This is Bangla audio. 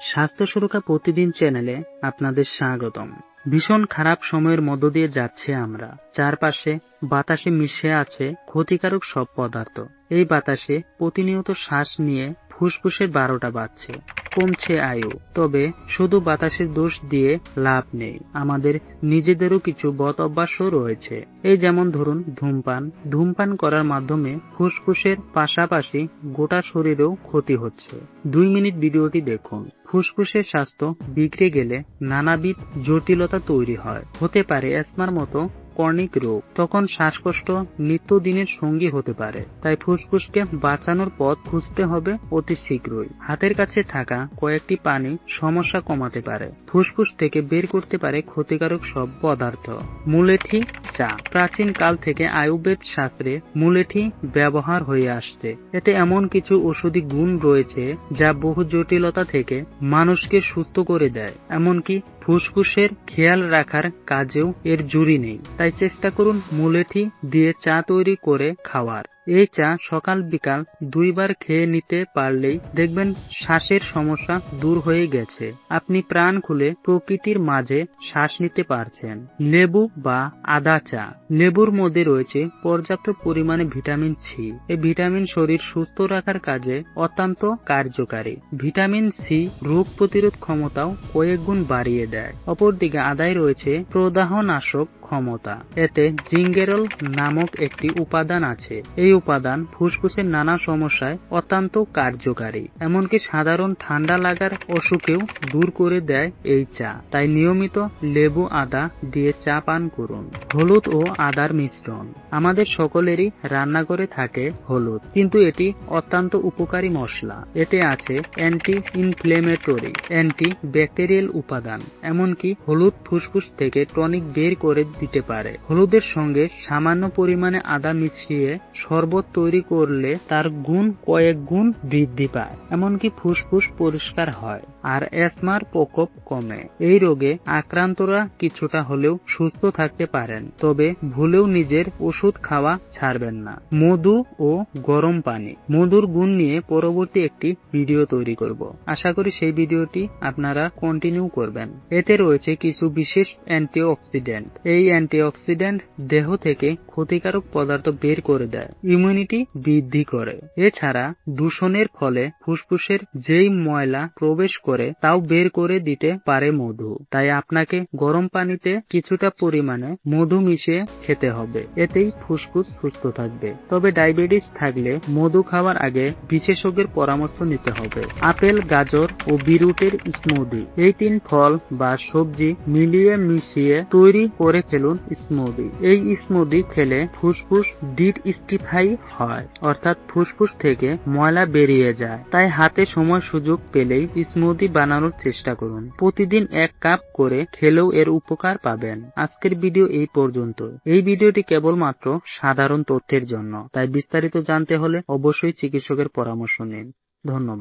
স্বাস্থ্য সুরক্ষা প্রতিদিন চ্যানেলে আপনাদের স্বাগতম। ভীষণ খারাপ সময়ের মধ্য দিয়ে যাচ্ছে আমরা। চারপাশে বাতাসে মিশে আছে ক্ষতিকারক সব পদার্থ। এই বাতাসে প্রতিনিয়ত শ্বাস নিয়ে ফুসফুসের বারোটা বাজছে। কমছে আয়ু। তবে শুধু বাতাসের দোষ দিয়ে লাভ নেই। আমাদের নিজেদেরও কিছু বদ অভ্যাসও রয়েছে। এই যেমন ধরুন ধূমপান। ধূমপান করার মাধ্যমে ফুসফুসের পাশাপাশি গোটা শরীরেও ক্ষতি হচ্ছে। দুই মিনিট ভিডিওটি দেখুন। ফুসফুসের স্বাস্থ্য বিগড়ে গেলে নানাবিধ জটিলতা তৈরি হয়। হতে পারে অ্যাসমার মতো কর্নিক রোগ। তখন শ্বাসকষ্ট নিত্যদিনের সঙ্গী হতে পারে। তাই ফুসফুসকে বাঁচানোর পথ খুঁজতে হবে অতি শীঘ্রই। হাতের কাছে থাকা কয়েকটি পানি সমস্যা কমাতে পারে। ফুসফুস থেকে বের করতে পারে ক্ষতিকারক সব পদার্থ। মুলেঠি চা। প্রাচীন কাল থেকে আয়ুর্বেদ শাস্ত্রে মুলেঠি ব্যবহার হয়ে আসছে। এতে এমন কিছু ওষুধি গুণ রয়েছে যা বহু জটিলতা থেকে মানুষকে সুস্থ করে দেয়। এমনকি ফুসফুসের খেয়াল রাখার কাজেও এর জুড়ি নেই। তাই চেষ্টা করুন মুলেঠি দিয়ে চা তৈরি করে খাওয়ার। এই চা সকাল বিকাল দুইবার খেয়ে নিতে পারলেই দেখবেন শ্বাসের সমস্যা দূর হয়ে গেছে। আপনি প্রাণ খুলে প্রকৃতির মাঝে শ্বাস নিতে পারছেন। লেবু বা আদা চা। লেবুর মধ্যে রয়েছে পর্যাপ্ত পরিমাণে ভিটামিন সি। এই ভিটামিন শরীর সুস্থ রাখার কাজে অত্যন্ত কার্যকারী। ভিটামিন সি রোগ প্রতিরোধ ক্ষমতাও কয়েক গুণ বাড়িয়ে দেয়। অপরদিকে আদায় রয়েছে প্রদাহনাশক। ক্ষমতা। এতে জিঙ্গেরল নামক একটি উপাদান আছে। এই উপাদান ফুসফুসের নানা সমস্যায় অত্যন্ত কার্যকারী। এমনকি সাধারণ ঠান্ডা লাগার অসুখেও দূর করে দেয় এই চা। তাই নিয়মিত লেবু আদা দিয়ে চা পান করুন। হলুদ ও আদার মিশ্রণ। আমাদের সকলেরই রান্নাঘরে থাকে হলুদ, কিন্তু এটি অত্যন্ত উপকারী মশলা। এতে আছে অ্যান্টি ইনফ্লেমেটরি অ্যান্টি ব্যাকটেরিয়াল উপাদান। এমনকি হলুদ ফুসফুস থেকে টনিক বের করে দিতে পারে। হলুদের সঙ্গে সামান্য পরিমাণে আদা মিশিয়ে শরবত তৈরি করলে তার গুণ কয়েক গুণ বৃদ্ধি পায়, এমনকি ফুসফুস পরিষ্কার হয় আর অ্যাসমার প্রকোপ কমে। এই রোগে আক্রান্তরা কিছুটা হলেও সুস্থ থাকতে পারেন, তবে ভুলেও নিজের ওষুধ খাওয়া ছাড়বেন না। মধু ও গরম পানি। মধুর গুণ নিয়ে পরবর্তী একটি ভিডিও তৈরি করব। আশা করি সেই ভিডিওটি আপনারা কন্টিনিউ করবেন। এতে রয়েছে কিছু বিশেষ অ্যান্টিঅক্সিডেন্ট এই অ্যান্টিঅক্সিডেন্ট দেহ থেকে ক্ষতিকারক পদার্থ বের করে দেয়। ইমিউনিটি বৃদ্ধি করে। এছাড়া দূষণের ফলে ফুসফুসের যেই ময়লা প্রবেশ করে, তাও বের করে দিতে পারে মধু। তাই আপনাকে গরম পানিতে কিছুটা পরিমাণে মধু মিশিয়ে খেতে হবে। এতেই ফুসফুস সুস্থ থাকবে। তবে ডায়াবেটিস থাকলে মধু খাওয়ার আগে বিশেষজ্ঞের পরামর্শ নিতে হবে। আপেল, গাজর ও বিরুটের স্মুদি। এই তিন ফল বা সবজি মিলিয়ে মিশিয়ে তৈরি করে খেলুন স্মুদি। এই স্মুদি খেলে ফুসফুস ডিটস্টিফাই হয়, অর্থাৎ ফুসফুস থেকে ময়লা বেরিয়ে যায়। তাই হাতে সময় সুযোগ পেলেই স্মুদি বানানোর চেষ্টা করুন। প্রতিদিন এক কাপ করে খেলেও এর উপকার পাবেন। আজকের ভিডিও এই পর্যন্ত এই ভিডিওটি কেবলমাত্র সাধারণ তথ্যের জন্য। তাই বিস্তারিত জানতে হলে অবশ্যই চিকিৎসকের পরামর্শ নিন। ধন্যবাদ।